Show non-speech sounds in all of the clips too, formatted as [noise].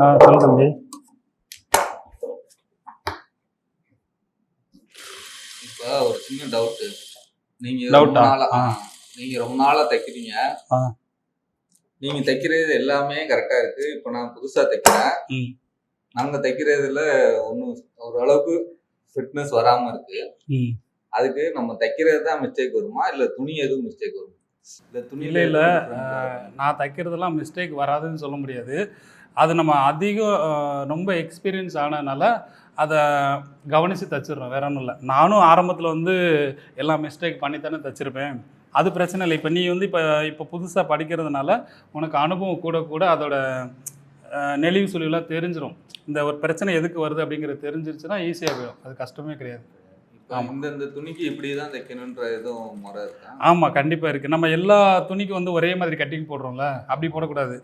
ஆ சொல்லு தம்பி. இப்போ ஒரு சின்ன டவுட்டு நீங்க ரொம்ப ஆ? நாளா ஆ. நீங்க ரொம்ப நாளா தைக்கிறீங்க. ஆ. நீங்க தைக்கிறது எல்லாமே கரெக்டா இருக்கு. இப்போ நான் புதுசா தைக்கிறேன். ம். நாங்க தைக்கிறதுல ஒன்றும் ஓரளவுக்கு ஃபிட்னஸ் வராம இருக்கு. ம். அதுக்கு நம்ம தைக்கிறது தான் மிஸ்டேக் வருமா? இல்ல துணி எதுவும் மிஸ்டேக் வருமா? இல்ல துணி இல்லை இல்லை. நான் தைக்கிறதெல்லாம் மிஸ்டேக் வராதுன்னு சொல்ல முடியாது. அது நம்ம அதிகம் ரொம்ப எக்ஸ்பீரியன்ஸ் ஆனதுனால அதை கவனித்து தச்சிடுறோம். வேற ஒன்றும் இல்லை. நானும் ஆரம்பத்தில் வந்து எல்லா மிஸ்டேக் பண்ணித்தானே தச்சிருப்பேன். அது பிரச்சனை இல்லை. இப்போ நீ வந்து இப்போ இப்போ புதுசாக படிக்கிறதுனால உனக்கு அனுபவம் கூட கூட அதோட நெளிவு சுழிவுலாம் தெரிஞ்சிடும் இந்த ஒரு பிரச்சனை எதுக்கு வருது அப்படிங்கிறது தெரிஞ்சிருச்சுன்னா ஈஸியாக போயிடும். அது கஷ்டமே கிடையாது. இப்போ ஆமா. இந்த இந்த துணிக்கு இப்படி தான் தைக்கணுன்ற எதுவும் முறை இருக்கா? ஆமாம் கண்டிப்பாக இருக்குது நம்ம எல்லா துணிக்கும் வந்து ஒரே மாதிரி கட்டிங் போடுறோம்ல அப்படி போடக்கூடாது.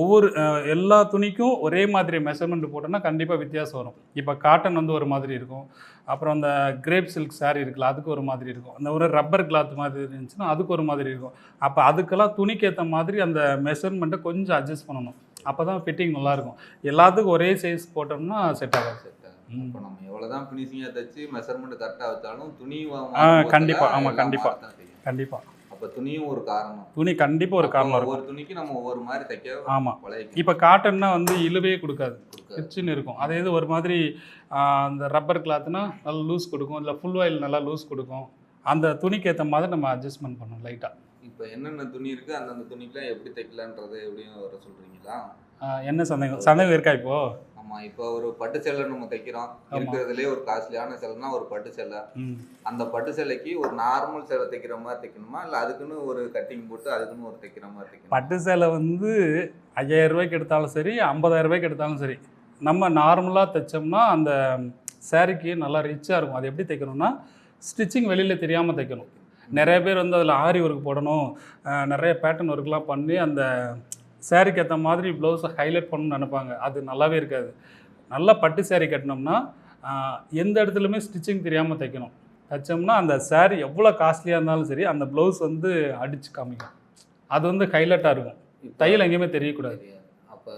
ஒவ்வொரு எல்லா துணிக்கும் ஒரே மாதிரி மெஷர்மெண்ட் போட்டோம்னா கண்டிப்பாக வித்தியாசம் வரும். இப்போ காட்டன் வந்து ஒரு மாதிரி இருக்கும். அப்புறம் அந்த கிரேப் சில்க் saree இருக்குல்ல அதுக்கு ஒரு மாதிரி இருக்கும். அந்த ஒரு ரப்பர் கிளாத் மாதிரி இருந்துச்சுன்னா அதுக்கு ஒரு மாதிரி இருக்கும். அப்போ அதுக்கெல்லாம் துணிக்கு ஏற்ற மாதிரி அந்த மெஷர்மெண்ட்டை கொஞ்சம் அட்ஜஸ்ட் பண்ணணும். அப்போ தான் ஃபிட்டிங் நல்லாயிருக்கும் எல்லாத்துக்கும் ஒரே சைஸ் போட்டோம்னா செட் ஆகாது. இப்போ நம்ம எவ்வளவுதான் ஃபினிஷிங்கா தைச்சு மெஷர்மெண்ட் கரெக்டா வச்சாலும் துணி ஆ, கண்டிப்பா, ஆமா, கண்டிப்பா. கண்டிப்பாக அப்ப துணியும் ஒரு காரணம். துணி கண்டிப்பாக ஒரு காரணம் இருக்கும். ஒவ்வொரு துணிக்கு நம்ம ஒவ்வொரு மாதிரி தைக்க ஆமாம். இப்போ காட்டன்னா வந்து இழுவே கொடுக்காது. பிச்சுன்னு இருக்கும். அதே இது ஒரு மாதிரி அந்த ரப்பர் கிளாத்னா நல்லா லூஸ் கொடுக்கும். இல்லை ஃபுல் ஆயில் நல்லா லூஸ் கொடுக்கும். அந்த துணிக்கு ஏற்ற மாதிரி நம்ம அட்ஜஸ்ட்மெண்ட் பண்ணணும் லைட்டாக இப்ப என்னென்ன துணி இருக்கு? அந்தந்த துணிக்கெல்லாம் எப்படி தைக்கலான்றதை எப்படியும் வர சொல்றீங்களா? என்ன சந்தேகம்? சந்தேகம் இருக்கா இப்போ? ஆமா இப்போ ஒரு பட்டு சேலை நம்ம தைக்கிறோம். இருக்கிறதுலே ஒரு காஸ்ட்லியான சேலைனா ஒரு பட்டு சேலை. அந்த பட்டு சேலைக்கு ஒரு நார்மல் சேலை தைக்கிற மாதிரி தைக்கணுமா? இல்ல அதுக்குன்னு ஒரு கட்டிங் போட்டு அதுக்குன்னு ஒரு தைக்கிற மாதிரி தைக்கணுமா? பட்டு சேலை வந்து ஐயாயிரம் ரூபாய்க்கு எடுத்தாலும் சரி ஐம்பதாயிரம் ரூபாய்க்கு எடுத்தாலும் சரி நம்ம நார்மலாக தைச்சோம்னா அந்த சாரிக்கு நல்லா ரிச்சாக இருக்கும். அது எப்படி தைக்கணும்னா ஸ்டிச்சிங் வெளியில் தெரியாமல் தைக்கணும். நிறைய பேர் வந்து அதில் ஆரி ஒர்க் போடணும். நிறைய பேட்டர்ன் ஒர்க்லாம் பண்ணி அந்த சாரிக்கு ஏற்ற மாதிரி ப்ளவுஸை ஹைலைட் பண்ணணும்னு நினைப்பாங்க. அது நல்லாவே இருக்காது. நல்லா பட்டு saree கட்டினோம்னா எந்த இடத்துலையுமே ஸ்டிச்சிங் தெரியாமல் தைக்கணும். தைச்சோம்னா அந்த saree எவ்வளோ காஸ்ட்லியாக இருந்தாலும் சரி அந்த ப்ளவுஸ் வந்து அடித்து காமிக்கும். அது வந்து ஹைலைட்டாக இருக்கும். தையல் எங்கேயுமே தெரியக்கூடாது. அப்ப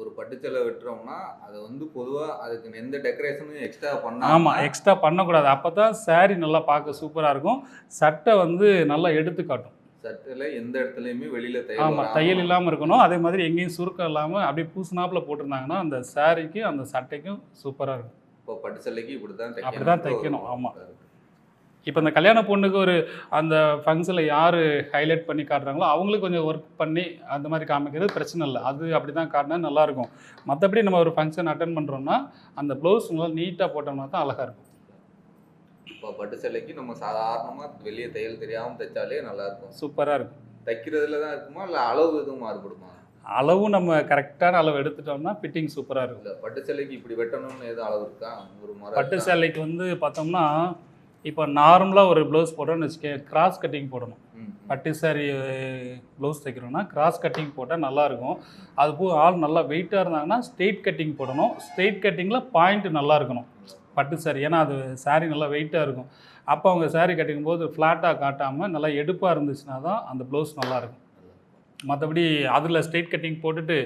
ஒரு பட்டு சேலை வெட்டுறோம்னா அதை வந்து பொதுவா அதுக்கு எந்த டெக்கரேஷனும் எக்ஸ்ட்ரா பண்ணாம ஆமாம் எக்ஸ்ட்ரா பண்ணக்கூடாது. அப்போ தான் saree நல்லா பார்க்க சூப்பராக இருக்கும். சட்டை வந்து நல்லா எடுத்து காட்டும். சட்டையில எந்த இடத்துலயுமே வெளியில தையல் ஆமாம் தையல் இல்லாமல் இருக்கணும். அதே மாதிரி எங்கேயும் சுருக்கம் இல்லாமல் அப்படியே பூசினாப்பில் போட்டிருந்தாங்கன்னா அந்த சாரிக்கும் அந்த சட்டைக்கும் சூப்பராக இருக்கும். இப்போ பட்டு சேலைக்கு இப்படிதான் தைக்கணும். அப்படிதான் தைக்கணும், ஆமா. இப்போ இந்த கல்யாண பொண்ணுக்கு ஒரு அந்த ஃபங்க்ஷனில் யார் ஹைலைட் பண்ணி காட்டுறாங்களோ அவங்களுக்கு கொஞ்சம் ஒர்க் பண்ணி அந்த மாதிரி காமிக்கிறது பிரச்சனை இல்லை. அது அப்படி தான் காட்டினா நல்லாயிருக்கும் மற்றபடி நம்ம ஒரு ஃபங்க்ஷன் அட்டன் பண்ணுறோம்னா அந்த ப்ளவுஸ் நல்லா நீட்டாக போட்டோம்னா தான் அழகாக இருக்கும். இப்போ பட்டு சேலைக்கு நம்ம சாதாரணமா வெளியே தையல் தெரியாம தைச்சாலே நல்லா இருக்கும் சூப்பராக இருக்கும். தைக்கிறதுல தான் இருக்குமா? இல்ல அளவு எதுவும் மாறுபடுமா? அளவும் நம்ம கரெக்டான அளவு எடுத்துட்டோம்னா ஃபிட்டிங் சூப்பராக இருக்கும். இல்ல பட்டு சேலைக்கு இப்படி வெட்டணும்னு எதுவும் அளவு இருக்கா? ஒரு முறை பட்டு? சேலைக்கு வந்து பார்த்தோம்னா இப்போ நார்மலாக ஒரு ப்ளவுஸ் போட்டோம்னு வச்சுக்க கிராஸ் கட்டிங் போடணும். பட்டு சாரி ப்ளவுஸ் தைக்கிறோம்னா கிராஸ் கட்டிங் போட்டால் நல்லாயிருக்கும். அது போ ஆள் நல்லா வெயிட்டாக இருந்தாங்கன்னா ஸ்ட்ரெயிட் கட்டிங் போடணும். ஸ்ட்ரெயிட் கட்டிங்கில் பாயிண்ட் நல்லா இருக்கணும். பட்டு சாரி ஏன்னா அது சாரி நல்லா வெயிட்டாக இருக்கும். அப்போ அவங்க சாரி கட்டிக்கும் போது ஃப்ளாட்டாக காட்டாமல் நல்லா எடுப்பாக இருந்துச்சுன்னா தான் அந்த ப்ளவுஸ் நல்லாயிருக்கும் மற்றபடி அதில் ஸ்ட்ரெயிட் கட்டிங் போட்டுட்டு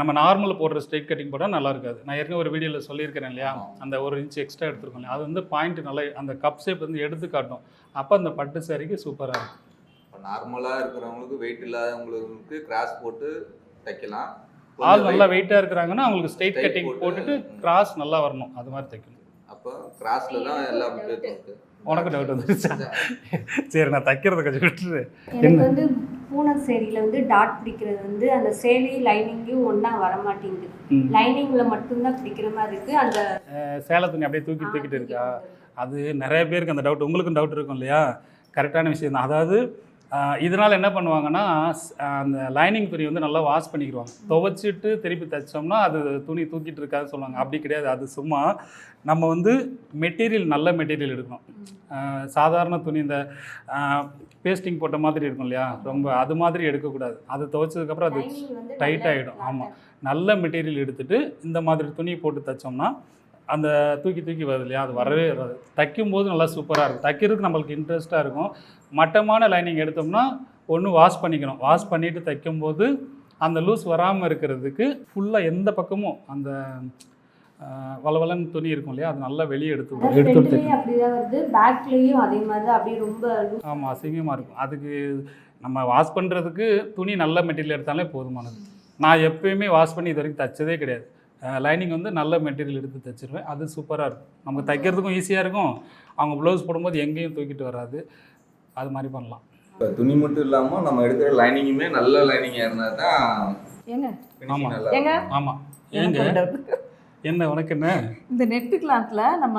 நம்ம நார்மல் போடுற ஸ்ட்ரெயிட் கட்டிங் போட்டால் நல்லா இருக்காது. நான் ஏற்கனவே ஒரு வீடியோவில் சொல்லியிருக்கிறேன் இல்லையா. அந்த ஒரு இன்ச் எக்ஸ்ட்ரா எடுத்துருக்கோம் இல்லையா அது வந்து பாயிண்ட் நல்லா அந்த கப் ஷேப் வந்து எடுத்து காட்டும். அப்போ அந்த பட்டு சாரிக்கு சூப்பராக இருக்கும். இப்போ நார்மலா இருக்கிறவங்களுக்கு வெயிட் இல்லாதவங்களுக்கு கிராஸ் போட்டு தைக்கலாம். ஆள் நல்லா வெயிட்டாக இருக்கிறாங்கன்னா அவங்களுக்கு ஸ்ட்ரெயிட் கட்டிங் போட்டு, போட்டுட்டு. கிராஸ் நல்லா வரணும். அது மாதிரி தைக்கணும். அப்போ கிராஸ்ல தான் எல்லா முக்கியத்துவம் இருக்கு. உனக்கு டவுட் வந்துருச்சா? [laughs] சரி நான் தைக்கிறத கொஞ்சம் விட்டுரு. எனக்கு வந்து பூனை சேரீல வந்து டாட் பிடிக்கிறது வந்து அந்த சேலை லைனிங்கும் ஒன்றா வர மாட்டேங்குது ம். லைனிங்ல மட்டும்தான் பிடிக்கிற மாதிரி இருக்கு. அந்த சேலை துணி அப்படியே தூக்கி தூக்கிட்டு இருக்கா? அது நிறைய பேருக்கு அந்த டவுட் உங்களுக்கும் டவுட் இருக்கும் இல்லையா? கரெக்டான விஷயம் தான். அதாவது இதனால் என்ன பண்ணுவாங்கன்னா அந்த லைனிங் துணி வந்து நல்லா வாஷ் பண்ணிக்கிடுவாங்க. துவைச்சிட்டு திருப்பி தைச்சோம்னா அது துணி தூக்கிட்டு இருக்காதுன்னு சொல்லுவாங்க. அப்படி கிடையாது. அது சும்மா நம்ம வந்து மெட்டீரியல் நல்ல மெட்டீரியல் எடுக்கணும். சாதாரண துணி இந்த பேஸ்டிங் போட்ட மாதிரி இருக்கும் இல்லையா? ரொம்ப அது மாதிரி எடுக்கக்கூடாது. அது துவைச்சதுக்கப்புறம் அது லைனிங் வந்து tight நல்லா மெட்டீரியல் எடுத்துட்டு இந்த மாதிரி துணி போட்டு தைச்சோம்னா அந்த தூக்கி தூக்கி வருது இல்லையா? அது வரவே வராது. தைக்கும் போது நல்லா சூப்பராக இருக்கும். தைக்கிறதுக்கு நம்மளுக்கு இன்ட்ரெஸ்ட்டாக இருக்கும். மட்டமான லைனிங் எடுத்தோம்னா ஒன்று வாஷ் பண்ணிக்கணும். வாஷ் பண்ணிவிட்டு தைக்கும்போது அந்த லூஸ் வராமல் இருக்கிறதுக்கு ஃபுல்லாக எந்த பக்கமும் அந்த ஆஹ், வளவளன்னு துணி இருக்கும் இல்லையா? அது நல்லா வெளியே எடுத்து எடுத்து எடுத்து ஃப்ரண்ட்லேயும் அப்படிதான் வருது. பேக்லேயும் அதே மாதிரி தான். அப்படியே ரொம்ப ஆமாம் அசிங்கமாக இருக்கும். அதுக்கு நம்ம வாஷ் பண்ணுறதுக்கு துணி நல்ல மெட்டீரியல் எடுத்தாலே போதுமானது. நான் எப்பயுமே வாஷ் பண்ணி இது வரைக்கும் தைச்சதே கிடையாது. லைனிங் வந்து நல்ல மெட்டீரியல் எடுத்து தைச்சிருவேன். அது சூப்பராக இருக்கும். நமக்கு தைக்கிறதுக்கும் ஈஸியாக இருக்கும். அவங்க ப்ளவுஸ் போடும்போது எங்கேயும் தூக்கிட்டு வராது. அது மாதிரி பண்ணலாம். இப்போ துணி மட்டும் இல்லாமல் நம்ம எடுக்கிற லைனிங்குமே நல்ல லைனிங்காக இருந்தால் தான் ஏங்க? ஆமாம் எனக்கு ஏங்க. என்ன உனக்கு என்ன? இந்த நெட்டு கிளாத்தில் நம்ம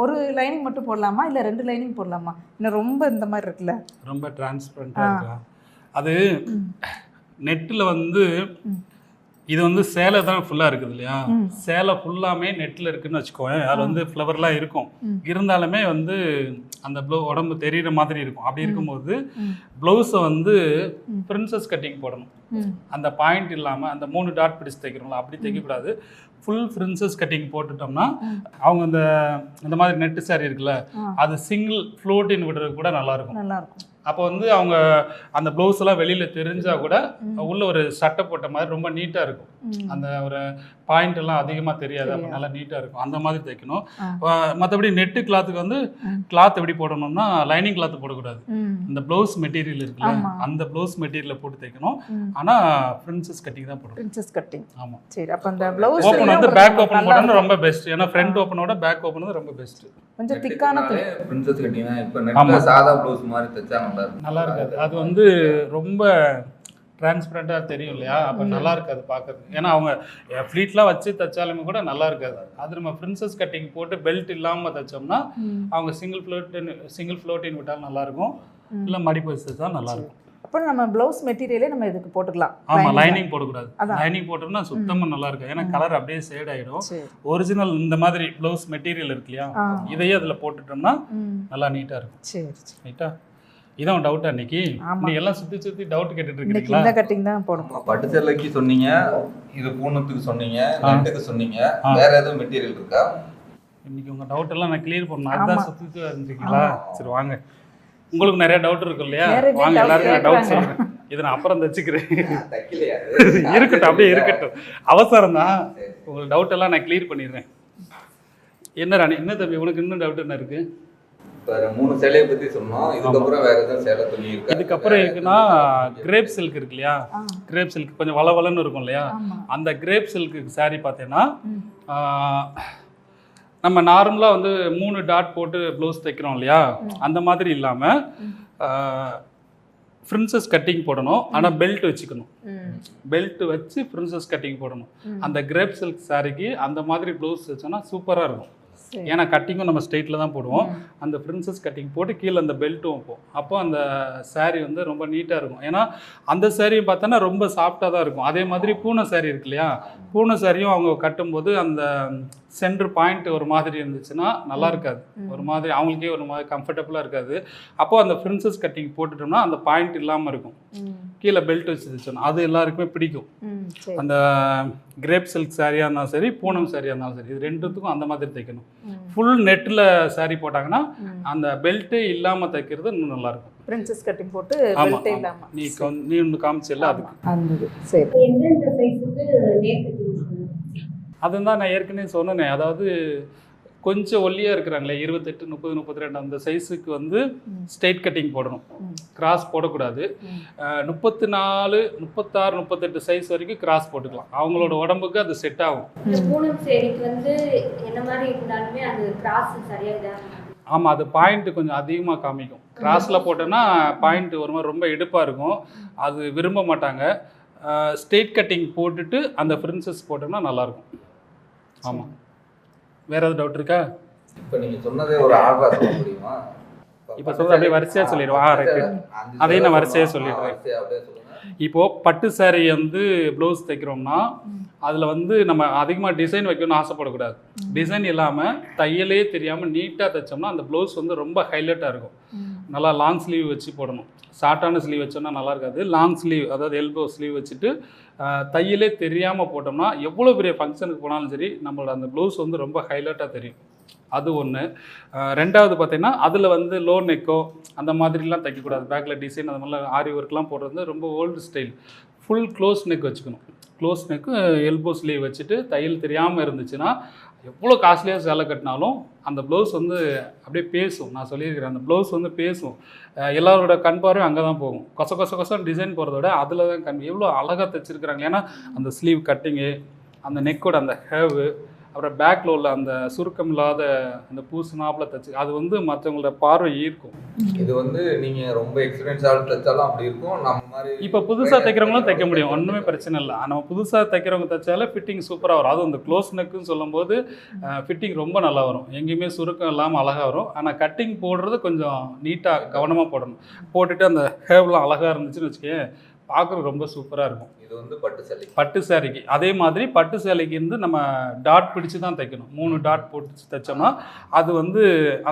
ஒரு லைனிங் மட்டும் போடலாமா? இல்லை ரெண்டு லைனிங் போடலாமா? இன்னும் ரொம்ப இந்த மாதிரி இருக்குல்ல? ரொம்ப டிரான்ஸ்பரண்ட்டாக இருக்கா? அது நெட்டில் வந்து. இது வந்து சேலை தான் ஃபுல்லாக இருக்குது இல்லையா. சேலை ஃபுல்லாமே நெட்டில் இருக்குன்னு வச்சுக்கோங்க அதில் வந்து ஃப்ளவர்லாம் இருக்கும். இருந்தாலுமே வந்து அந்த ப்ளவு உடம்பு தெரியிற மாதிரி இருக்கும் அப்படி இருக்கும்போது. ப்ளவுஸை வந்து. பிரின்சஸ் கட்டிங் போடணும் அந்த பாயிண்ட் இல்லாமல் அந்த மூணு டாட் பிடிச்சு தைக்கிறோம்ல அப்படி தைக்கக்கூடாது ஃபுல் பிரின்சஸ் கட்டிங் போட்டுட்டோம்னா. அவங்க இந்த இந்த மாதிரி நெட்டு சாரி இருக்குல்ல. அது சிங்கிள் ஃப்ளோட்டின் விடுறது கூட நல்லா இருக்கும் நல்லா இருக்கும் அப்போ வந்து அவங்க அந்த ப்ளவுஸ் எல்லாம் வெளியில தெரிஞ்சா கூட. உள்ள ஒரு சட்டை போட்ட மாதிரி ரொம்ப நீட்டா இருக்கும். அந்த ஒரு பாயிண்ட் எல்லாம் அதிகமா தெரியாது. அப்போ. நல்லா நீட்டா இருக்கும். அந்த மாதிரி தைக்கணும். மற்றபடி நெட்டு கிளாத்துக்கு வந்து. கிளாத் எப்படி போடணும்னா லைனிங் கிளாத் போடக்கூடாது. இந்த ப்ளவுஸ் மெட்டீரியல் இருக்குல்ல. அந்த ப்ளவுஸ் மெட்டீரியலை போட்டு தைக்கணும். ம். ஆனா பிரின்சஸ் கட்டிங் தான் போடணும். பிரின்சஸ் கட்டிங் ஆமா. சரி அப்போ அந்த ப்ளவுஸ் ஓப்பன் வந்து பேக் ஓப்பன் போடணும் ரொம்ப பெஸ்ட் ஏன்னா ஃப்ரண்ட் ஓப்பனோட பேக் ஓப்பன் வந்து ரொம்ப பெஸ்ட் கொஞ்சம் திக்கான துணி பிரின்சஸ் கட்டிங் தான் இப்போ சாதா ப்ளவுஸ் மாதிரி தைச்சா நல்லா இருக்கும். நல்லா இருக்காது. அது வந்து ரொம்ப டிரான்ஸ்பரண்ட்டாக தெரியும் இல்லையா? அப்போ நல்லா இருக்காது பார்க்கறதுக்கு ஏன்னா அவங்க ஃப்ளீட்லாம் வச்சு தைச்சாலுமே கூட நல்லா இருக்காது. அது நம்ம பிரின்சஸ் கட்டிங் போட்டு பெல்ட் இல்லாமல் தைச்சோம்னா. அவங்க சிங்கிள் ஃப்ளோட்டின் சிங்கிள் ஃப்ளோட்டின் விட்டாலும் நல்லா இருக்கும். ம். இல்லை மடிப்பு வச்சு தைச்சா நல்லா இருக்கும். அப்புறம் நம்ம ப்ளவுஸ் மெட்டீரியலே நம்ம இதுக்கு போட்டுக்கலாம். ஆமாம் Lining. லைனிங் போடக்கூடாது. அதான். லைனிங் போட்டோம்னா சுத்தமாக நல்லா இருக்கும் ஏன்னா கலர் அப்படியே ஷேட் ஆகிடும் சரி. ஒரிஜினல் இந்த மாதிரி ப்ளவுஸ் மெட்டீரியல் இருக்கு இல்லையா. இதையே அதில் போட்டுட்டோம்னா நல்லா நீட்டாக இருக்கும். சரி ரைட்டா இதான் டவுட்டா இன்னைக்கு? ஆமா. நீ எல்லாம் சுற்றி சுற்றி டவுட் கேட்டுட்டு இருக்கீங்களா இந்த கட்டிங் தான் போடணும். ஆமா, பட்டு சேலைக்கு சொன்னீங்க இது பூனத்துக்கு சொன்னீங்க. நெட்டுக்கு சொன்னீங்க. வேற எதுவும் மெட்டீரியல் இருக்கா? இன்னைக்கு உங்க டவுட் எல்லாம் நான் கிளியர் பண்ணணும். ஆமா. அதுதான் சுத்திட்டு இருந்துருக்கீங்களா சரி வாங்க. உங்களுக்கு நிறைய டவுட் இருக்கும் இல்லையா? வாங்க எல்லாருக்கும் நான் டவுட். சொல்றேன். இதை நான் அப்புறம் தச்சுக்கிறேன் தைக்கலையா இருக்கட்டும் அப்படியே இருக்கட்டும். அவசரம் தான். உங்களுக்கு டவுட் எல்லாம் நான் கிளியர் பண்ணிடுறேன். என்ன ராணி என்ன தம்பி உனக்கு இன்னும் டவுட் என்ன இருக்கு? மூணு சேலையை பத்தி சொன்னோம். இதுக்கப்புறம் வேற எதுவும் சேலை துணி இருக்கா? இதுக்கப்புறம் இருக்குன்னா கிரேப் சில்க் இருக்கு? இல்லையா? கிரேப் சில்க் கொஞ்சம் வளவலன்னு இருக்கும் இல்லையா? அந்த கிரேப் சில்க்கு saree பார்த்தீங்கன்னா நம்ம நார்மலாக வந்து மூணு டாட் போட்டு ப்ளவுஸ் தைக்கிறோம் இல்லையா? அந்த மாதிரி இல்லாமல் ஃப்ரின்சஸ் கட்டிங் போடணும். ஆனால் பெல்ட் வச்சுக்கணும். பெல்ட் வச்சு ஃப்ரின்சஸ் கட்டிங் போடணும். அந்த கிரேப் சில்க் சாரிக்கு அந்த மாதிரி ப்ளவுஸ் வச்சோன்னா சூப்பராக இருக்கும். சரி. ஏன்னா கட்டிங்கும் நம்ம ஸ்ட்ரெயிட்டில் தான் போடுவோம். அந்த பிரின்சஸ் கட்டிங் போட்டு கீழே அந்த பெல்ட்டும் வைப்போம். அப்போ அந்த saree வந்து ரொம்ப நீட்டாக இருக்கும். ஏன்னா அந்த சாரியும் பார்த்தோன்னா ரொம்ப சாஃப்டாக தான் இருக்கும். அதே மாதிரி பூனை saree இருக்கு இல்லையா? பூனை சாரியும் அவங்க கட்டும்போது அந்த சென்டர் பாயிண்ட் ஒரு மாதிரி இருந்துச்சுன்னா நல்லா இருக்காது. ஒரு மாதிரி அவங்களுக்கே ஒரு மாதிரி கம்ஃபர்டபுளாக இருக்காது. அப்போ அந்த பிரின்சஸ் கட்டிங் போட்டுட்டோம்னா அந்த பாயிண்ட் இல்லாமல் இருக்கும். கீழே பெல்ட் வச்சு தைச்சோன்னா அது எல்லாருக்குமே பிடிக்கும். சரி. அந்த கிரேப் சில்க் சாரியாக இருந்தாலும் சரி பூனம் சாரியாக இருந்தாலும் சரி இது ரெண்டுத்துக்கும் அந்த மாதிரி தைக்கணும். ஃபுல் நெட்டில் saree போட்டாங்கன்னா அந்த பெல்ட்டே இல்லாமல் தைக்கிறது இன்னும் நல்லா இருக்கும். பிரின்சஸ் கட்டிங் போட்டு பெல்ட்டே ஆமா. இல்லாம. நீ நீ ஒன்று காமிச்சல அதுக்கு. அந்த சரி இப்போ எந்தெந்த சைஸுக்கு நேர் கட்டிங் சொல்லுங்க அதுதான் நான் ஏற்கனவே சொன்னேனே. அதாவது கொஞ்சம் ஒல்லியாக இருக்கிறாங்களே இருபத்தெட்டு முப்பது முப்பத்தி ரெண்டு அந்த சைஸுக்கு வந்து ம். ஸ்ட்ரெயிட் கட்டிங் போடணும். கிராஸ் போடக்கூடாது. முப்பத்தி நாலு முப்பத்தாறு முப்பத்தெட்டு சைஸ் வரைக்கும் கிராஸ் போட்டுக்கலாம். அவங்களோட உடம்புக்கு அது செட் ஆகும். இந்த பூனம் சேரிக்கு வந்து என்ன மாதிரி இருந்தாலுமே அது கிராஸ் சரியாக இதாக ஆமாம் அது பாயிண்ட் கொஞ்சம் அதிகமாக காமிக்கும். கிராஸில் போட்டோன்னா பாயிண்ட் ஒரு மாதிரி ரொம்ப இடுப்பாக இருக்கும். அது விரும்ப மாட்டாங்க. ஸ்ட்ரெயிட் கட்டிங் போட்டுட்டு அந்த பிரின்சஸ் போட்டோம்னா நல்லாயிருக்கும் ஆமாம் வேற ஏதாவது டவுட் இருக்கா? இப்போ நீங்க சொன்னதே ஒரு ஆர்டரா சொல்ல முடியுமா? இப்ப சொல்றது அப்படியே வரிசையா சொல்லிடுவா. ஆ. அதையும் நான் வரிசையா சொல்லிடுறேன். வரிசையா அப்படியே சொல்லுங்க. இப்போது பட்டு saree வந்து ப்ளவுஸ் தைக்கிறோம்னா அதில் வந்து நம்ம அதிகமாக டிசைன் வைக்கணும்னு ஆசைப்படக்கூடாது. டிசைன் இல்லாமல் தையலே தெரியாமல் நீட்டாக தைச்சோம்னா அந்த ப்ளவுஸ் வந்து ரொம்ப ஹைலைட்டாக இருக்கும். நல்லா லாங் ஸ்லீவ் வச்சு போடணும். ஷார்ட்டான ஸ்லீவ் வச்சோம்னா நல்லா இருக்காது. லாங் ஸ்லீவ் அதாவது எல்போ ஸ்லீவ் வச்சுட்டு தையிலே தையலே தெரியாமல் போட்டோம்னா எவ்வளோ பெரிய ஃபங்க்ஷனுக்கு போனாலும் சரி நம்மளோட அந்த ப்ளவுஸ் வந்து ரொம்ப ஹைலைட்டாக தெரியும். அது ஒன்று ரெண்டாவது பார்த்தீங்கன்னா அதில் வந்து லோ நெக்கோ அந்த மாதிரிலாம் தைக்கக்கூடாது. பேக்கில் டிசைன் அந்த மாதிரிலாம் ஆரி ஒர்க்லாம் போடுறது வந்து ரொம்ப old style full close neck வச்சுக்கணும். க்ளோஸ் நெக்கு எல்போ ஸ்லீவ் வச்சுட்டு தையல் தெரியாமல் இருந்துச்சுன்னா எவ்வளோ காஸ்ட்லியாக சேலை கட்டினாலும் அந்த ப்ளவுஸ் வந்து அப்படியே பேசும். நான் சொல்லியிருக்கிறேன் அந்த ப்ளவுஸ் வந்து பேசும். எல்லாரோட கண் பார்வையும் அங்கே தான் போகும். கொச கொச கொசம் டிசைன் போகிறத விட அதில் தான் கண் எவ்வளோ அழகாக தைச்சிருக்கிறாங்க. ஏன்னா அந்த ஸ்லீவ் கட்டிங்கு அந்த நெக்கோட அந்த ஹேவு அப்புறம் பேக்கில் உள்ள அந்த சுருக்கம் இல்லாத அந்த பூசு நாப்பில் தைச்சு அது வந்து மற்றவங்களோட பார்வை ஈர்க்கும். இது வந்து நீங்க ரொம்ப எக்ஸ்பீரியன்ஸ் ஆள் தைச்சாலும் அப்படி இருக்கும். நம்ம மாதிரி இப்போ புதுசாக தைக்கிறவங்களும் தைக்க முடியும். ஒன்றுமே பிரச்சனை இல்லை. நம்ம புதுசாக தைக்கிறவங்க தைச்சாலே ஃபிட்டிங் சூப்பராக வரும். அதுவும் இந்த க்ளோஸ் நெக்குன்னு சொல்லும்போது ஃபிட்டிங் ரொம்ப நல்லா வரும். எங்கேயுமே சுருக்கம் இல்லாமல் அழகாக வரும். ஆனால் கட்டிங் போடுறது கொஞ்சம் நீட்டாக கவனமாக போடணும். போட்டுட்டு அந்த ஹேவ்லாம் அழகாக இருந்துச்சுன்னு வச்சுக்கேன் பார்க்குறது ரொம்ப சூப்பராக இருக்கும். இது வந்து பட்டு சல்லி பட்டு சேலைக்கு. அதே மாதிரி பட்டு சேலைக்கு இருந்து நம்ம டாட் பிடிச்சு தான் தைக்கணும். மூணு டாட் போட்டு தைச்சோம்னா அது வந்து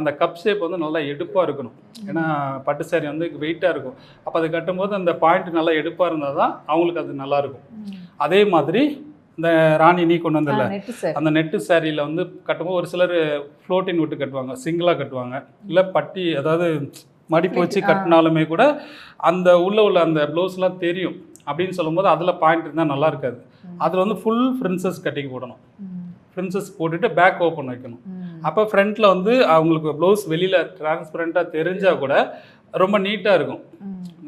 அந்த கப் ஷேப் வந்து நல்லா எடுப்பாக இருக்கணும். ஏன்னா பட்டு சேரீ வந்து வெயிட்டாக இருக்கும். அப்போ அது கட்டும்போது அந்த பாயிண்ட் நல்லா எடுப்பாக இருந்தால் தான் அவங்களுக்கு அது நல்லா இருக்கும். அதே மாதிரி இந்த ராணி நீ கொண்டு வந்தல அந்த நெட்டு சாரியில் வந்து கட்டும்போது ஒரு சிலர் ஃப்ளோட்டின் விட்டு கட்டுவாங்க சிங்கிளாக கட்டுவாங்க. இல்லை பட்டி அதாவது மடிப்பு வச்சு. கட்டினாலுமே கூட அந்த உள்ள உள்ள அந்த ப்ளவுஸ்லாம் தெரியும் அப்படின்னு சொல்லும்போது அதில் பாயிண்ட் இருந்தால் நல்லா இருக்காது. அதில் வந்து ஃபுல் ஃப்ரின்சஸ் கட்டிங் போடணும். ஃப்ரின்சஸ் போட்டுட்டு பேக் ஓப்பன் வைக்கணும். அப்போ ஃப்ரண்ட்டில் வந்து அவங்களுக்கு ப்ளவுஸ் வெளியில் டிரான்ஸ்பரண்ட்டாக தெரிஞ்சால் கூட ரொம்ப நீட்டாக இருக்கும்.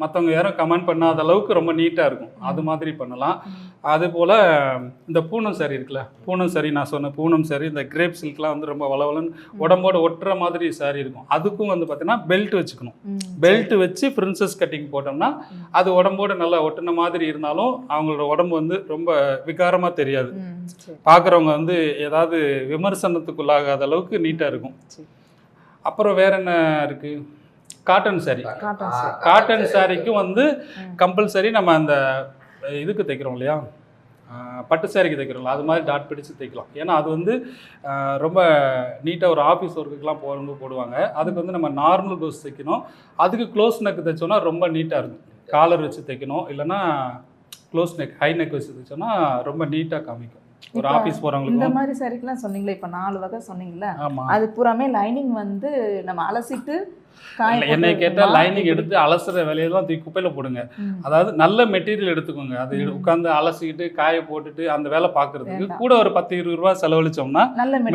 மற்றவங்க யாரும் கமெண்ட் பண்ணாத அளவுக்கு ரொம்ப நீட்டாக இருக்கும். அது மாதிரி பண்ணலாம். அது போல் இந்த பூனம் saree இருக்குல்ல பூனம் saree நான் சொன்ன பூனம் saree இந்த கிரேப் சில்க்லாம் வந்து ரொம்ப வளவலன்னு உடம்போட ஒட்டுற மாதிரி saree இருக்கும். அதுக்கும் வந்து பார்த்தீங்கன்னா பெல்ட் வச்சுக்கணும். பெல்ட் வச்சு பிரின்சஸ் கட்டிங் போட்டோம்னா அது உடம்போட நல்லா ஒட்டின மாதிரி இருந்தாலும் அவங்களோட உடம்பு வந்து ரொம்ப விகாரமாக தெரியாது. பார்க்குறவங்க வந்து ஏதாவது விமர்சனத்துக்குள்ளாகாத அளவுக்கு நீட்டாக இருக்கும். சரி. அப்புறம் வேற என்ன இருக்கு? Cotton saree. காட்டன் சாரிக்கும் வந்து கம்பல்சரி நம்ம அந்த இதுக்கு தைக்கிறோம் இல்லையா? பட்டு சாரிக்கு தைக்கிறோம்ல. அது மாதிரி டாட் பிடிச்சு தைக்கலாம். ஏன்னா அது வந்து ரொம்ப நீட்டாக ஒரு ஆஃபீஸ் ஒர்க்குக்கெலாம் போகிறவங்க போடுவாங்க. அதுக்கு வந்து நம்ம நார்மல் ப்ளவுஸ் தைக்கணும். அதுக்கு க்ளோஸ் நெக் தைச்சோன்னா ரொம்ப நீட்டாக இருக்கும். காலர் வச்சு தைக்கணும். இல்லைன்னா க்ளோஸ் நெக் ஹை நெக் வச்சு தைச்சோன்னா ரொம்ப நீட்டாக காமிக்கும். ஒரு ஆஃபீஸ் இந்த போகிறவங்களுக்கும் மாதிரி சரிக்கெல்லாம் சொன்னீங்களே இப்போ நாலு வகை சொன்னீங்களே ஆமாம் அது பூராமே லைனிங் வந்து நம்ம அலசிட்டு என்னை கேட்டால்? லைனிங் எடுத்து அலசுற வேலையெல்லாம் தூக்கி குப்பையில் போடுங்க. அதாவது நல்ல மெட்டீரியல் எடுத்துக்கோங்க. அது. உட்காந்து அலசிக்கிட்டு காய போட்டுட்டு அந்த வேலை பார்க்கறதுக்கு. கூட ஒரு பத்து இருபது ரூபா செலவழிச்சோம்னா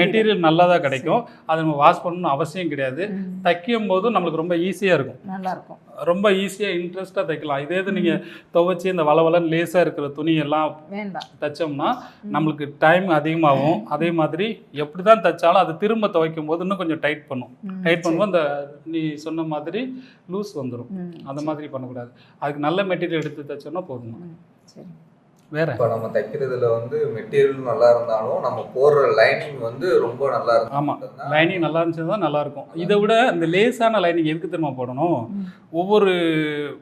மெட்டீரியல் நல்லா தான் கிடைக்கும். அதை நம்ம வாஷ் பண்ணணும்னு அவசியம் கிடையாது. தைக்கும் போது நம்மளுக்கு ரொம்ப ஈஸியாக இருக்கும். நல்லா இருக்கும் ரொம்ப ஈஸியாக இன்ட்ரெஸ்ட்டாக தைக்கலாம். இதே இது நீங்கள் துவைச்சி இந்த வளவலன்னு லேசாக இருக்கிற துணி எல்லாம் வேண்டாம். தைச்சோம்னா நம்மளுக்கு டைம் அதிகமாகும். அதே மாதிரி எப்படி தான் தைச்சாலும் அது திரும்ப துவைக்கும் போது இன்னும் கொஞ்சம் டைட் பண்ணும். டைட் பண்ணும்போது அந்த நீ சொன்ன மாதிரி லூஸ் வந்துடும் அந்த மாதிரி பண்ணக்கூடாது. அதுக்கு நல்ல மெட்டீரியல் எடுத்து தைச்சோன்னா போதும்? சரி. வேற? இப்போ நம்ம தைக்கிறதுல வந்து மெட்டீரியல் நல்லா இருந்தாலும் நம்ம போடுற லைனிங் வந்து ரொம்ப நல்லா ஆமாம் இருந்தா லைனிங் நல்லா இருந்துச்சு தான் நல்லா இருக்கும். இதை விட இந்த லேசான லைனிங் எதுக்கு தெரியுமா போடணும். ஒவ்வொரு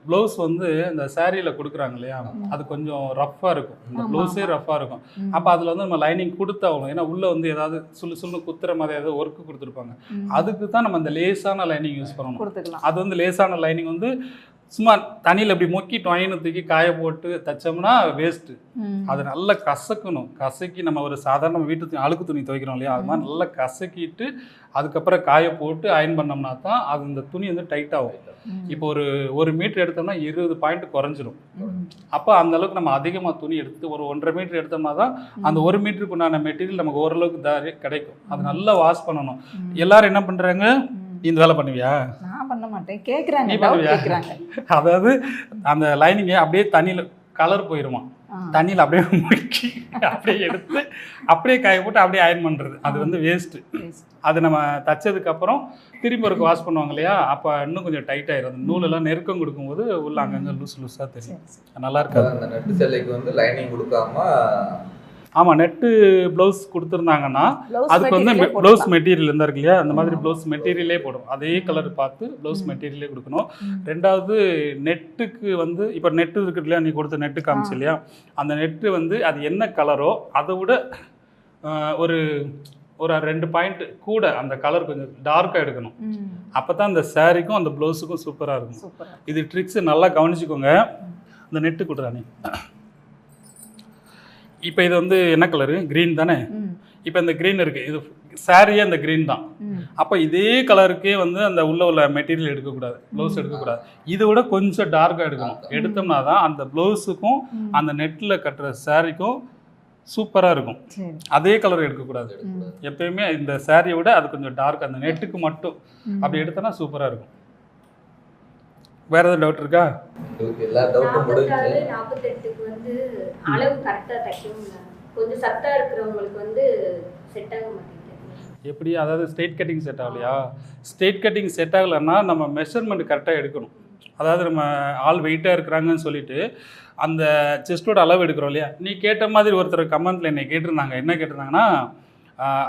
ப்ளவுஸ் வந்து இந்த சாரியில் கொடுக்குறாங்க இல்லையா. அது கொஞ்சம் ரஃப்பாக இருக்கும். இந்த ப்ளவுஸே. ரஃப்பாக இருக்கும். அப்போ அதில் வந்து நம்ம லைனிங் கொடுத்தாகணும் ஏன்னா உள்ளே வந்து ஏதாவது சுள்ளு சுள்ளு குத்துற மாதிரி ஏதாவது ஒர்க்கு கொடுத்துருப்பாங்க. அதுக்கு தான் நம்ம இந்த லேசான லைனிங் யூஸ் பண்ணணும். கொடுத்துக்கலாம். அது வந்து லேசான லைனிங் வந்து சும்மா தண்ணியில் இப்படி மொக்கி டொயின்னு தூக்கி காய போட்டு தைச்சோம்னா வேஸ்ட்டு. அது நல்லா கசக்கணும். கசக்கி நம்ம ஒரு சாதாரண வீட்டு அழுக்கு துணி துவைக்கிறோம் இல்லையா? அது மாதிரி நல்லா கசக்கிட்டு அதுக்கப்புறம் காய போட்டு அயன் பண்ணோம்னா தான் அது இந்த துணி வந்து டைட் ஆகும். ம். இப்போ ஒரு ஒரு மீட்டர் எடுத்தோம்னா இருபது பாயிண்ட் குறைஞ்சிரும். அப்போ அந்த அளவுக்கு நம்ம அதிகமாக துணி எடுத்து ஒரு ஒன்றரை மீட்டர் எடுத்தோம்னா தான் அந்த ஒரு மீட்டருக்கு உண்டான மெட்டீரியல் நமக்கு ஓரளவுக்கு தாரி கிடைக்கும். அது நல்லா வாஷ் பண்ணணும். எல்லாரும் என்ன பண்ணுறாங்க இந்த வேலை பண்ணுவியா? மாட்டேன். பண்ணுவியா? கேக்குறாங்க. அதாவது அந்த லைனிங்கை அப்படியே தண்ணியில் கலர் போயிருமா? ஆ. தண்ணியில் அப்படியே [laughs] முக்கி அப்படியே எடுத்து அப்படியே காய போட்டு அப்படியே அயன் பண்ணுறது அது வந்து வேஸ்ட்டு. அது நம்ம தச்சதுக்கப்புறம் திரும்பி ஒரு வாஷ் பண்ணுவாங்க இல்லையா? அப்போ இன்னும் கொஞ்சம் டைட் ஆயிரும். அந்த நூலெல்லாம் நெருக்கம் கொடுக்கும்போது உள்ள அங்கங்கே லூஸ் லூஸாக தெரியும். நல்லா இருக்காது. அந்த நெட்டு சேலைக்கு வந்து லைனிங் கொடுக்காம ஆமாம் நெட்டு ப்ளவுஸ் கொடுத்துருந்தாங்கன்னா அதுக்கு வந்து ப்ளவுஸ். மெட்டீரியல் இருந்தா இருக்கு இல்லையா அந்த மாதிரி. ப்ளவுஸ் மெட்டீரியலே போடும் அதே கலர் பார்த்து ப்ளவுஸ். மெட்டீரியலே கொடுக்கணும். ரெண்டாவது நெட்டுக்கு வந்து இப்போ நெட்டு இருக்கு இல்லையா நீ கொடுத்த நெட்டு காமிச்சு. இல்லையா அந்த நெட்டு வந்து அது என்ன கலரோ அதை விட ஒரு ஒரு ரெண்டு பாயிண்ட் கூட அந்த கலர் கொஞ்சம் டார்க்காக எடுக்கணும். அப்போ தான் அந்த சாரீக்கும் அந்த ப்ளவுஸுக்கும் சூப்பராக இருக்கும் இது ட்ரிக்ஸ் நல்லா கவனிச்சுக்கோங்க இந்த நெட்டு கொடுறா நீ இப்போ இது வந்து என்ன கலரு க்ரீன் தானே. இப்போ இந்த க்ரீன் இருக்குது இது சாரியே அந்த க்ரீன் தான். அப்போ இதே கலருக்கே வந்து அந்த உள்ள உள்ள மெட்டீரியல் எடுக்கக்கூடாது. ப்ளவுஸ் எடுக்கக்கூடாது. இதை விட கொஞ்சம் டார்க்காக எடுக்கணும். எடுத்தோம்னா தான் அந்த ப்ளவுஸுக்கும். அந்த நெட்டில் கட்டுற சாரிக்கும் சூப்பராக இருக்கும். அதே கலர் எடுக்கக்கூடாது. எப்பயுமே இந்த சாரியை விட அது கொஞ்சம் டார்க் அந்த நெட்டுக்கு மட்டும். அப்படி எடுத்தோன்னா சூப்பராக இருக்கும். வேற எதுவும் டவுட் இருக்கா? உங்களுக்கு எல்லா டவுட்டும் முடிஞ்சு நாற்பத்தெட்டுக்கு வந்து அளவு கரெக்டாக தைக்கவும் இல்லை கொஞ்சம் சத்தா இருக்கிறவங்களுக்கு வந்து செட் ஆக மாட்டேங்குது. எப்படி? அதாவது ஸ்ட்ரெயிட் கட்டிங் செட் ஆகலையா? ஸ்ட்ரெயிட் கட்டிங் செட் ஆகலைன்னா நம்ம மெஷர்மெண்ட் கரெக்டாக எடுக்கணும். அதாவது நம்ம ஆள் வெயிட்டாக இருக்கிறாங்கன்னு சொல்லிட்டு அந்த செஸ்டோட அளவு எடுக்கிறோம் இல்லையா? நீ கேட்ட மாதிரி ஒருத்தர் கமெண்ட்டில் என்னை கேட்டிருந்தாங்க. என்ன கேட்டிருந்தாங்கன்னா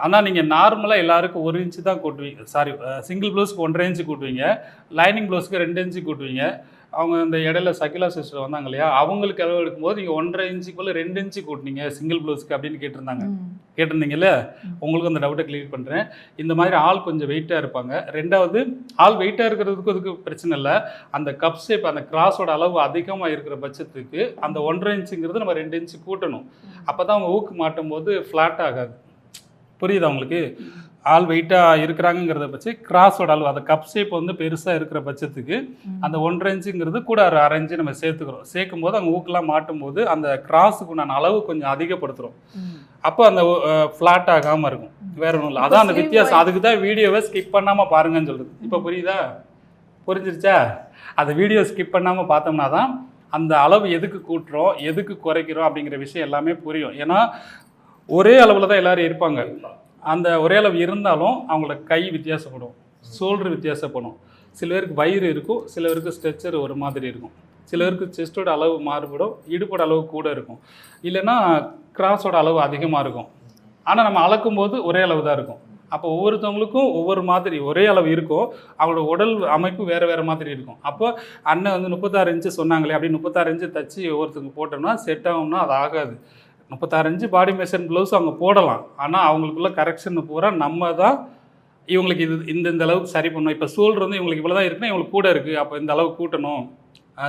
ஆனால் நீங்கள் நார்மலாக எல்லாருக்கும் ஒரு இன்ச்சு தான் கூட்டுவீங்க. சாரி சிங்கிள் ப்ளவுஸ்க்கு ஒன்றரை இன்ச்சு கூட்டுவீங்க. லைனிங் ப்ளவுஸ்க்கு ரெண்டு இன்ச்சு கூட்டுவீங்க. அவங்க இந்த இடையில சகிலா சிஸ்டர் வந்தாங்க இல்லையா அவங்களுக்கு அளவு எடுக்கும்போது நீங்கள் ஒன்றரை இன்ச்சுக்குள்ளே ரெண்டு இன்ச்சு கூட்டினீங்க சிங்கிள் ப்ளவுஸ்க்கு அப்படின்னு கேட்டிருந்தாங்க. கேட்டிருந்தீங்கல்ல? உங்களுக்கு அந்த டவுட்டை கிளியர் பண்ணுறேன் இந்த மாதிரி ஆள் கொஞ்சம் வெயிட்டாக இருப்பாங்க. ரெண்டாவது ஆள் வெயிட்டாக இருக்கிறதுக்கு அதுக்கு பிரச்சனை இல்லை. அந்த கப் ஷேப் அந்த கிராஸோட அளவு அதிகமாக இருக்கிற பட்சத்துக்கு அந்த ஒன்றரை இன்ச்சுங்கிறது நம்ம ரெண்டு இன்ச்சு கூட்டணும். அப்போ தான் அவங்க ஊக்கு மாட்டும் போது ஃப்ளாட் ஆகாது. புரியுதா உங்களுக்கு? ஆள் வெயிட்டாக இருக்கிறாங்கங்கிறத பட்சம் கிராஸோட அளவு அந்த கப் ஷேப் வந்து பெருசாக இருக்கிற பட்சத்துக்கு. அந்த ஒன்றரை இன்ச்சுங்கிறது கூட ஒரு அரை இன்ச்சு நம்ம சேர்த்துக்கிறோம். சேர்க்கும் போது அவங்க ஊக்கெல்லாம் மாட்டும் போது அந்த கிராஸுக்கு உண்டான அளவு கொஞ்சம் அதிகப்படுத்துகிறோம். அப்போ அந்த ஃப்ளாட் ஆகாமல் இருக்கும். வேற ஒன்றும் இல்லை. அதான் அந்த வித்தியாசம். அதுக்கு தான் வீடியோவை ஸ்கிப் பண்ணாமல் பாருங்கன்னு சொல்கிறது இப்போ புரியுதா? புரிஞ்சிருச்சா? அந்த வீடியோ ஸ்கிப் பண்ணாமல் பார்த்தோம்னா தான் அந்த அளவு எதுக்கு கூட்டுறோம் எதுக்கு குறைக்கிறோம் அப்படிங்கிற விஷயம் எல்லாமே புரியும். ஏன்னா ஒரே அளவில் தான் எல்லாரும் இருப்பாங்க. அந்த ஒரே அளவு இருந்தாலும் அவங்களோட கை வித்தியாசப்படும். ஷோல்டர் வித்தியாசப்படும். சில பேருக்கு வயிறு இருக்கும் சில பேருக்கு ஸ்ட்ரெச்சர் ஒரு மாதிரி இருக்கும். சில பேருக்கு செஸ்டோட அளவு மாறுபடும் இடுப்போட அளவு கூட இருக்கும். இல்லைன்னா கிராஸோட அளவு அதிகமாக இருக்கும். ஆனால் நம்ம அளக்கும் போது ஒரே அளவு தான் இருக்கும். அப்போ ஒவ்வொருத்தவங்களுக்கும் ஒவ்வொரு மாதிரி ஒரே அளவு இருக்கும். அவங்களோட உடல் அமைப்பு வேறு வேறு மாதிரி இருக்கும். அப்போ அண்ணன் வந்து முப்பத்தாறு இன்ச்சு சொன்னாங்களே அப்படி முப்பத்தாறு இன்ச்சு தச்சு ஒவ்வொருத்தவங்க போட்டோம்னா செட் ஆகும்னா அது ஆகாது. முப்பத்தாறு பாடி மெஷர் ப்ளவுஸ் அவங்க போடலாம். ஆனால் அவங்களுக்குள்ள கரெக்ஷன் பூரா நம்ம தான் இவங்களுக்கு இது இந்த இந்த அளவுக்கு சரி பண்ணணும். இப்போ ஷோல்டர் வந்து இவங்களுக்கு இவ்வளோ தான் இருக்குன்னா இவங்களுக்கு கூட இருக்குது அப்போ இந்த அளவு கூட்டணும்.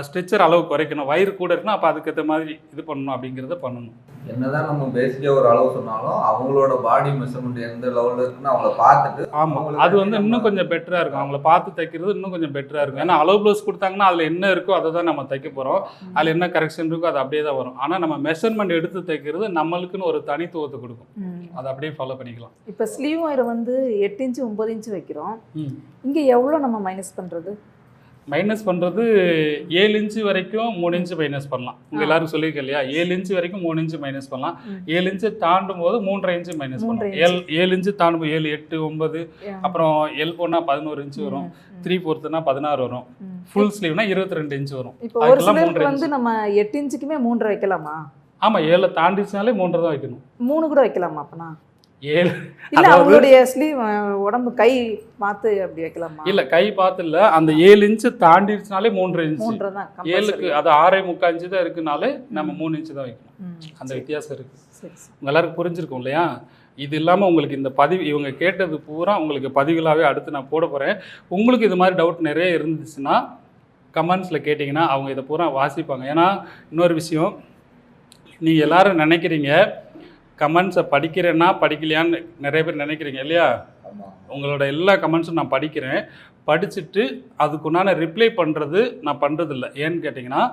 ஸ்ட்ரெச்சர் அளவு குறைக்கணும். வயிறு கூட இருக்குன்னா அப்போ அதுக்கேற்ற மாதிரி இது பண்ணணும் அப்படிங்கிறத பண்ணணும். என்னதான் நம்ம பேசிக்கா ஒரு அளவு சொன்னாலும் அவங்களோட பாடி மெஷர்மெண்ட் எந்த லெவல்ல இருக்குன்னு அவங்கள பார்த்துட்டு ஆமாம் அது வந்து இன்னும் கொஞ்சம் பெட்டராக இருக்கும். அவங்கள பார்த்து தைக்கிறது இன்னும் கொஞ்சம் பெட்டராக இருக்கும். ஏன்னா அளவு ப்ளவுஸ் கொடுத்தாங்கன்னா அதில் என்ன இருக்கோ அதை தான் நம்ம தைக்க போகிறோம் அதில் என்ன கரெக்ஷன் இருக்கோ அது அப்படியே தான் வரும். ஆனால் நம்ம மெஷர்மெண்ட் எடுத்து தைக்கிறது நம்மளுக்குன்னு ஒரு தனித்துவத்தை கொடுக்கும். அதை அப்படியே ஃபாலோ பண்ணிக்கலாம். இப்போ ஸ்லீவ் ஒயர் வந்து எட்டு இன்ச்சு ஒம்பது இன்ச்சு வைக்கிறோம். இங்கே எவ்வளோ நம்ம மைனஸ் பண்ணுறது மைனஸ் பண்ணுறது ஏழு இன்ச்சு வரைக்கும் மூணு இன்ச்சு மைனஸ் பண்ணலாம். உங்கள். எல்லாரும் சொல்லியிருக்க இல்லையா? ஏழு இன்ச்சு வரைக்கும் மூணு இன்ச்சு மைனஸ் பண்ணலாம். ஏழு இன்ச்சு தாண்டும் போது மூன்றரை இன்ச்சு மைனஸ் பண்ணலாம். ஏழு ஏழு இன்ச்சு தாண்டும் போது ஏழு எட்டு ஒன்பது. அப்புறம் எல் போனால் பதினோரு இன்ச்சு வரும். த்ரீ ஃபோர்த்துனா பதினாறு வரும். ஃபுல் ஸ்லீவ்னா இருபத்தி ரெண்டு இன்ச்சு வரும். இப்போ ஒரு சிலருக்கு வந்து நம்ம எட்டு இன்ச்சுக்குமே மூன்றரை வைக்கலாமா? ஆமாம் ஏழை தாண்டிச்சுனாலே மூன்றரை தான் வைக்கணும். மூணு கூட வைக்கலாமா அப்பனா? ஏழு. இல்ல அவங்களுடைய ஸ்லீவ் உடம்பு கை மாத்து அப்படி வைக்கலாமா? இல்லை கை பார்த்து இல்லை அந்த ஏழு இன்ச்சு தாண்டிடுச்சுனாலே மூன்றரை இன்ச்சு மூன்றரை தான் ஏழுக்கு. அது ஆறே முக்கால் இன்ச்சு தான் இருக்குனாலே நம்ம மூணு இன்ச்சு தான் வைக்கணும். அந்த வித்தியாசம் இருக்குது. உங்க எல்லாருக்கும் புரிஞ்சிருக்கும் இல்லையா? இது இல்லாமல் உங்களுக்கு இந்த பதிவு இவங்க கேட்டது பூரா உங்களுக்கு பதிவுகளாகவே அடுத்து நான் போட போகிறேன் உங்களுக்கு இது மாதிரி டவுட் நிறைய இருந்துச்சுன்னா கமெண்ட்ஸில் கேட்டிங்கன்னா அவங்க இதை பூரா வாசிப்பாங்க. ஏன்னா இன்னொரு விஷயம் நீங்கள் எல்லாரும் நினைக்கிறீங்க கமெண்ட்ஸை படிக்கிறேன்னா படிக்கலையான்னு நிறைய பேர் நினைக்கிறீங்க இல்லையா? உங்களோட எல்லா கமெண்ட்ஸும் நான் படிக்கிறேன். படிச்சுட்டு அதுக்குண்டான ரிப்ளை பண்ணுறது நான் பண்ணுறதில்ல ஏன்னு கேட்டிங்கன்னா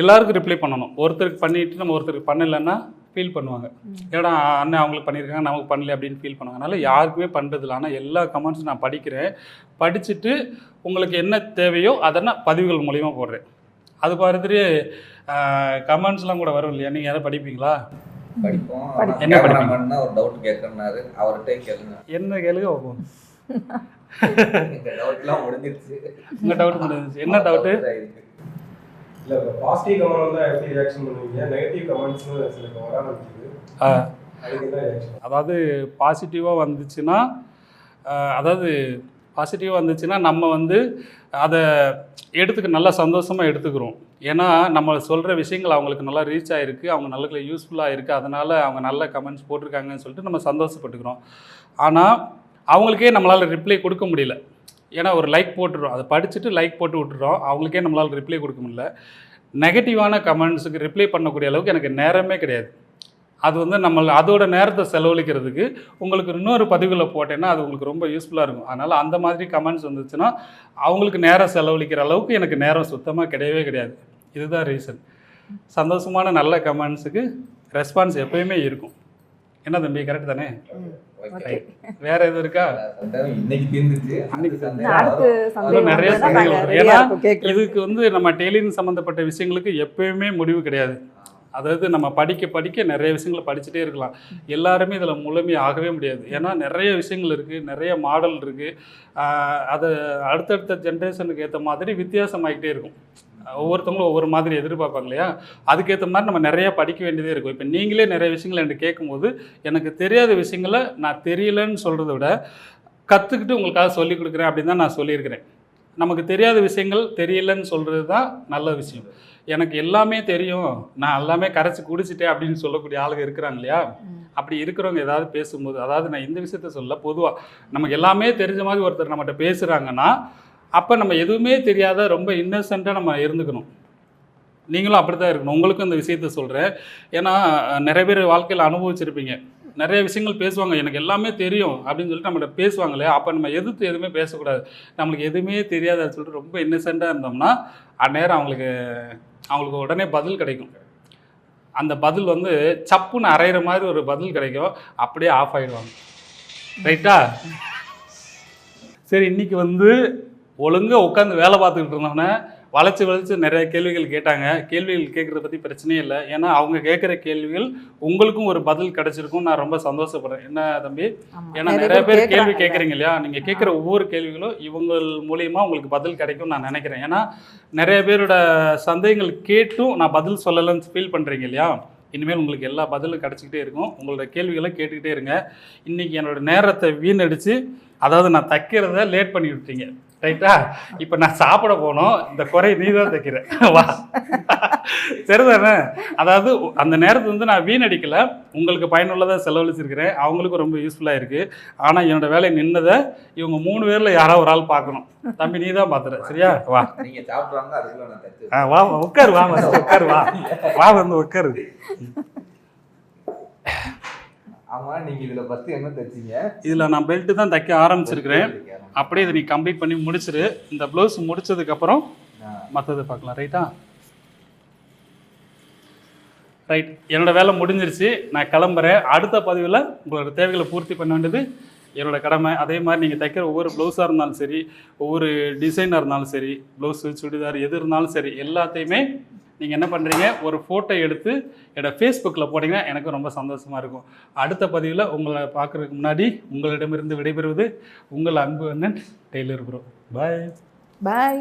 எல்லாருக்கும் ரிப்ளை பண்ணணும். ஒருத்தருக்கு பண்ணிட்டு நம்ம ஒருத்தருக்கு பண்ணலைன்னா ஃபீல் பண்ணுவாங்க. ஏன்னா அண்ணன் அவங்களுக்கு பண்ணியிருக்காங்க நமக்கு பண்ணல அப்படின்னு ஃபீல் பண்ணுவாங்க. அதனால் யாருக்குமே பண்ணுறதில்ல ஆனால் எல்லா கமெண்ட்ஸும் நான் படிக்கிறேன். படிச்சுட்டு உங்களுக்கு என்ன தேவையோ அதை நான் பதிவுகள் மூலிமா போடுறேன். அது மாதிரி கமெண்ட்ஸ்லாம் கூட வரும் இல்லையா? நீங்கள் யாரும் படிப்பீங்களா? படிப்போம். என்ன படிப்பீங்க? கேமராமேன்னா ஒரு டவுட் கேட்கறனாரு அவர்கிட்ட கேளுங்க. என்ன கேளுங்க எங்க டவுட்லாம் முடிஞ்சிருச்சு. உங்கள் டவுட் முடிஞ்சிச்சு என்ன இருக்கு. இல்ல பாசிட்டிவ் கமெண்ட் வந்தா எப்படி ரியாக்ஷன் பண்ணுவீங்க? நெகட்டிவ் சில வர ஆரம்பிக்குது ரியாக்ஷன் அதாவது பாசிட்டிவாக வந்துச்சுன்னா அதாவது பாசிட்டிவாக வந்துச்சுன்னா நம்ம வந்து அதை எடுத்துக்க நல்லா சந்தோஷமாக எடுத்துக்கிறோம். ஏன்னா நம்ம சொல்கிற விஷயங்கள் அவங்களுக்கு நல்லா ரீச் ஆகிருக்கு அவங்க நல்ல யூஸ்ஃபுல்லாக இருக்குது அதனால் அவங்க நல்ல கமெண்ட்ஸ் போட்டிருக்காங்கன்னு சொல்லிட்டு நம்ம சந்தோஷப்பட்டுக்கிறோம். ஆனால் அவங்களுக்கே நம்மளால் ரிப்ளை கொடுக்க முடியல. ஏன்னா ஒரு லைக் போட்டுடுறோம் அதை படிச்சுட்டு லைக் போட்டு விட்டுறோம். அவங்களுக்கே நம்மளால் ரிப்ளை கொடுக்க முடியல. நெகட்டிவான கமெண்ட்ஸுக்கு ரிப்ளை பண்ணக்கூடிய அளவுக்கு எனக்கு நேரமே கிடையாது. அது வந்து நம்ம அதோட நேரத்தை செலவழிக்கிறதுக்கு உங்களுக்கு இன்னொரு பதிவில் போட்டேன்னா அது உங்களுக்கு ரொம்ப யூஸ்ஃபுல்லாக இருக்கும். அதனால் அந்த மாதிரி கமெண்ட்ஸ் வந்துச்சுன்னா அவங்களுக்கு நேரம் செலவழிக்கிற அளவுக்கு எனக்கு நேரம் சுத்தமாக கிடையவே கிடையாது. இதுதான் ரீசன் சந்தோஷமான நல்ல கமெண்ட்ஸுக்கு ரெஸ்பான்ஸ் எப்பயுமே இருக்கும். என்ன தம்பி கரெக்ட் தானே? ஓகே வேற எதுவும் இருக்கா? நிறைய ஏன்னா. இதுக்கு வந்து நம்ம டெய்லிங் சம்மந்தப்பட்ட விஷயங்களுக்கு எப்பயுமே முடிவு கிடையாது. அதாவது நம்ம படிக்க படிக்க நிறைய விஷயங்களை படிச்சுட்டே இருக்கலாம். எல்லாருமே இதில் முழுமையாக ஆகவே முடியாது. ஏன்னா நிறைய விஷயங்கள் இருக்குது நிறைய மாடல் இருக்குது அது அடுத்தடுத்த ஜென்ரேஷனுக்கு ஏற்ற மாதிரி வித்தியாசமாகிட்டே இருக்கும். ஒவ்வொருத்தவங்களும் ஒவ்வொரு மாதிரி எதிர்பார்ப்பாங்க இல்லையா? அதுக்கேற்ற மாதிரி நம்ம நிறைய படிக்க வேண்டியதே இருக்கும். இப்போ நீங்களே நிறைய விஷயங்களை என்கிட்ட கேட்கும்போது எனக்கு தெரியாத விஷயங்களை நான் தெரியலன்னு சொல்கிறத விட கற்றுக்கிட்டு உங்களுக்காக சொல்லிக் கொடுக்குறேன் அப்படின்னு தான் நான் சொல்லியிருக்கிறேன். நமக்கு தெரியாத விஷயங்கள் தெரியலன்னு சொல்கிறது தான் நல்ல விஷயம். எனக்கு எல்லாமே தெரியும். நான் எல்லாமே கரைச்சி குடிச்சிட்டேன் அப்படின்னு சொல்லக்கூடிய ஆளுங்க இருக்கிறாங்க இல்லையா? அப்படி இருக்கிறவங்க ஏதாவது பேசும்போது அதாவது நான் இந்த விஷயத்த சொல்ல பொதுவாக நமக்கு எல்லாமே தெரிஞ்ச மாதிரி ஒருத்தர் நம்மகிட்ட பேசுகிறாங்கன்னா அப்போ நம்ம எதுவுமே தெரியாத ரொம்ப இன்னசென்ட்டாக நம்ம இருந்துக்கணும். நீங்களும் அப்படி தான் இருக்கணும். உங்களுக்கும் இந்த விஷயத்த சொல்கிறேன் ஏன்னா நிறைய பேர் வாழ்க்கையில் அனுபவிச்சிருப்பீங்க. நிறைய விஷயங்கள் பேசுவாங்க. எனக்கு எல்லாமே தெரியும் அப்படின்னு சொல்லிட்டு நம்மகிட்ட பேசுவாங்க இல்லையா? அப்போ நம்ம எதிர்த்து எதுவுமே பேசக்கூடாது. நம்மளுக்கு எதுவுமே தெரியாதுன்னு சொல்லிட்டு ரொம்ப இன்னசென்ட்டாக இருந்தோம்னா அந்நேரம் அவங்களுக்கு அவங்களுக்கு உடனே பதில் கிடைக்கும். அந்த பதில் வந்து சப்புன்னு அரைகிற மாதிரி ஒரு பதில் கிடைக்கும். அப்படியே ஆஃப் ஆகிடுவாங்க ரைட்டா சரி இன்னைக்கு வந்து ஒழுங்காக உட்காந்து வேலை பார்த்துக்கிட்டு இருந்தோன்னே வளைச்சு வளைச்சு நிறைய கேள்விகள் கேட்டாங்க. கேள்விகள் கேட்குறத பற்றி பிரச்சனையே இல்லை. ஏன்னா அவங்க கேட்குற கேள்விகள் உங்களுக்கும் ஒரு பதில் கிடைச்சிருக்கும் நான் ரொம்ப சந்தோஷப்படுறேன். என்ன தம்பி. ஏன்னா நிறைய பேர் கேள்வி. கேட்குறீங்க இல்லையா? நீங்கள் கேட்குற ஒவ்வொரு கேள்விகளும் இவங்க மூலியமா உங்களுக்கு பதில் கிடைக்கும் நான் நினைக்கிறேன். ஏன்னா நிறைய பேரோட சந்தேகங்கள் கேட்டும் நான் பதில் சொல்லலைன்னு ஃபீல் பண்ணுறீங்க இல்லையா? இனிமேல் உங்களுக்கு எல்லா பதிலும் கிடச்சிக்கிட்டே இருக்கும். உங்களோட கேள்விகளை கேட்டுக்கிட்டே இருங்க. இன்றைக்கி என்னோட நேரத்தை வீணடிச்சு அதாவது நான் தைக்கிறத லேட் பண்ணி விட்டீங்க. ரைட்டா இப்போ நான் சாப்பிட போனோம். இந்த குறை நீ தான் தைக்கிற. வா. சரிதானே? அதாவது அந்த நேரத்தை வந்து நான் வீணடிக்கல. உங்களுக்கு பயனுள்ளதாக செலவழிச்சிருக்கிறேன். அவங்களுக்கும் ரொம்ப யூஸ்ஃபுல்லாக இருக்குது ஆனால் என்னோட வேலை நின்னதை இவங்க மூணு பேரில் யாராவது ஒரு ஆள் பார்க்கணும். தம்பி நீ தான் பார்த்துற. சரியா? வா. தச்சு ஆ, வா வா, உட்காரு வா உட்காரு வா. வா வந்து உட்காரு. ஆமா நீங்க இதுல ஃபர்ஸ்ட் என்ன தச்சீங்க? இதில் நான் பெல்ட்டு தான் தைக்க ஆரம்பிச்சிருக்கிறேன். அப்படியே இதை நீ கம்ப்ளீட் பண்ணி முடிச்சிரு. இந்த ப்ளவுஸ் முடிச்சதுக்கப்புறம் மற்றது பார்க்கலாம். ரைட்டா ரைட் என்னோட வேலை முடிஞ்சிருச்சு. நான் கிளம்புறேன். அடுத்த பதிவில் உங்களோட தேவைகளை பூர்த்தி பண்ண வேண்டியது என்னோடய கடமை. அதே மாதிரி நீங்கள் தைக்கிற ஒவ்வொரு ப்ளவுஸாக இருந்தாலும் சரி ஒவ்வொரு டிசைனாக இருந்தாலும் சரி ப்ளவுஸு சுடிதார் எது இருந்தாலும் சரி எல்லாத்தையுமே நீங்கள் என்ன பண்ணுறீங்க ஒரு ஃபோட்டோ எடுத்து என்னோட ஃபேஸ்புக்கில் போட்டிங்கன்னா எனக்கு ரொம்ப சந்தோஷமாக இருக்கும். அடுத்த பதிவில் உங்களை பார்க்குறதுக்கு முன்னாடி உங்களிடமிருந்து விடைபெறுவது உங்கள் அன்பு அண்ணன் டெய்லர் ப்ரோ பாய் பாய்